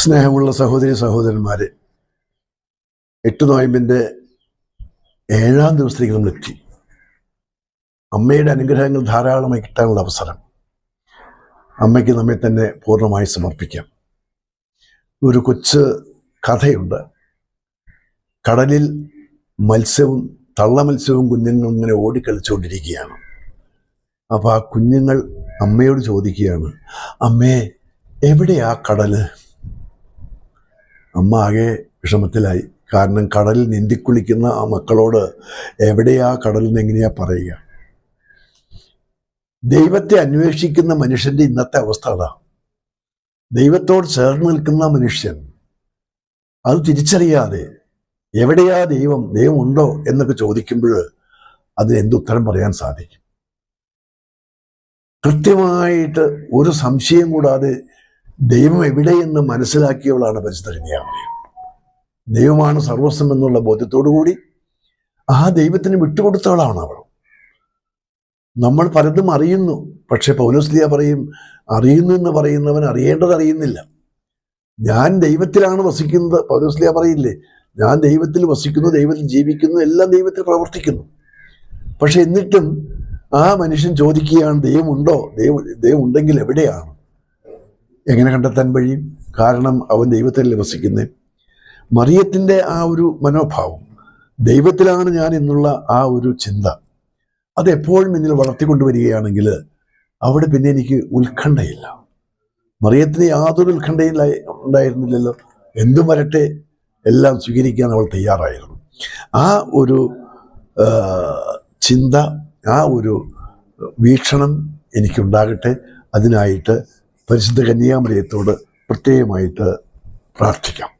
സ്നേഹമുള്ള സഹോദരി സഹോദരന്മാരെ എട്ട് നോയമ്പിന്റെ ഏഴാം ദിവസത്തേക്ക് നമ്മൾ എത്തി. അമ്മയുടെ അനുഗ്രഹങ്ങൾ ധാരാളമായി കിട്ടാനുള്ള അവസരം. അമ്മയ്ക്ക് നമ്മെ തന്നെ പൂർണമായി സമർപ്പിക്കാം. ഒരു കൊച്ച് കഥയുണ്ട്. കടലിൽ മത്സ്യവും തള്ള മത്സ്യവും കുഞ്ഞുങ്ങളും ഇങ്ങനെ ഓടിക്കളിച്ചുകൊണ്ടിരിക്കുകയാണ്. അപ്പോൾ ആ കുഞ്ഞുങ്ങൾ അമ്മയോട് ചോദിക്കുകയാണ് അമ്മേ എവിടെയാ കടൽ? അമ്മ ആകെ വിഷമത്തിലായി. കാരണം കടലിൽ നീന്തിക്കുളിക്കുന്ന ആ മക്കളോട് എവിടെയാ കടലിൽ നിന്ന് എങ്ങനെയാ പറയുക? ദൈവത്തെ അന്വേഷിക്കുന്ന മനുഷ്യന്റെ ഇന്നത്തെ അവസ്ഥ അതാ. ദൈവത്തോട് ചേർന്ന് നിൽക്കുന്ന മനുഷ്യൻ അത് തിരിച്ചറിയാതെ എവിടെയാ ദൈവം ദൈവം ഉണ്ടോ എന്നൊക്കെ ചോദിക്കുമ്പോൾ അതിന് എന്തുത്തരം പറയാൻ സാധിക്കും? കൃത്യമായിട്ട് ഒരു സംശയം കൂടാതെ ദൈവം എവിടെയെന്ന് മനസ്സിലാക്കിയവളാണ് പരിശുദ്ധ ദൈവമാണ് സർവസ്വം എന്നുള്ള ബോധ്യത്തോടു കൂടി ആ ദൈവത്തിന് വിട്ടുകൊടുത്തവളാണ് അവൾ. നമ്മൾ പലതും അറിയുന്നു. പക്ഷെ പൗലോസ്ലിയ പറയും അറിയുന്നു എന്ന് പറയുന്നവൻ അറിയേണ്ടത് അറിയുന്നില്ല. ഞാൻ ദൈവത്തിലാണ് വസിക്കുന്നത്. പൗലോസ്ലിയ പറയില്ലേ ഞാൻ ദൈവത്തിൽ വസിക്കുന്നു ദൈവത്തിൽ ജീവിക്കുന്നു എല്ലാം ദൈവത്തിൽ പ്രവർത്തിക്കുന്നു. പക്ഷെ എന്നിട്ടും ആ മനുഷ്യൻ ചോദിക്കുകയാണ് ദൈവമുണ്ടോ? ദൈവം ദൈവം ഉണ്ടെങ്കിൽ എവിടെയാണ്? എങ്ങനെ കണ്ടെത്താൻ കഴിയും? കാരണം അവൻ ദൈവത്തിൽ വസിക്കുന്നത് മറിയത്തിന്റെ ആ ഒരു മനോഭാവം ദൈവത്തിലാണ് ഞാൻ എന്നുള്ള ആ ഒരു ചിന്ത അതെപ്പോഴും എന്നിൽ വളർത്തിക്കൊണ്ടുവരികയാണെങ്കിൽ അവിടെ പിന്നെ എനിക്ക് ഉത്കണ്ഠയില്ല. മറിയത്തിന് യാതൊരു ഉത്കണ്ഠയും ഉണ്ടായിരുന്നില്ലല്ലോ. എന്തും വരട്ടെ എല്ലാം സ്വീകരിക്കാൻ അവൾ തയ്യാറായിരുന്നു. ആ ഒരു ചിന്ത ആ ഒരു വീക്ഷണം എനിക്കുണ്ടാകട്ടെ. അതിനായിട്ട് പരിശുദ്ധ കന്യാമലയത്തോട് പ്രത്യേകമായിട്ട് പ്രാർത്ഥിക്കാം.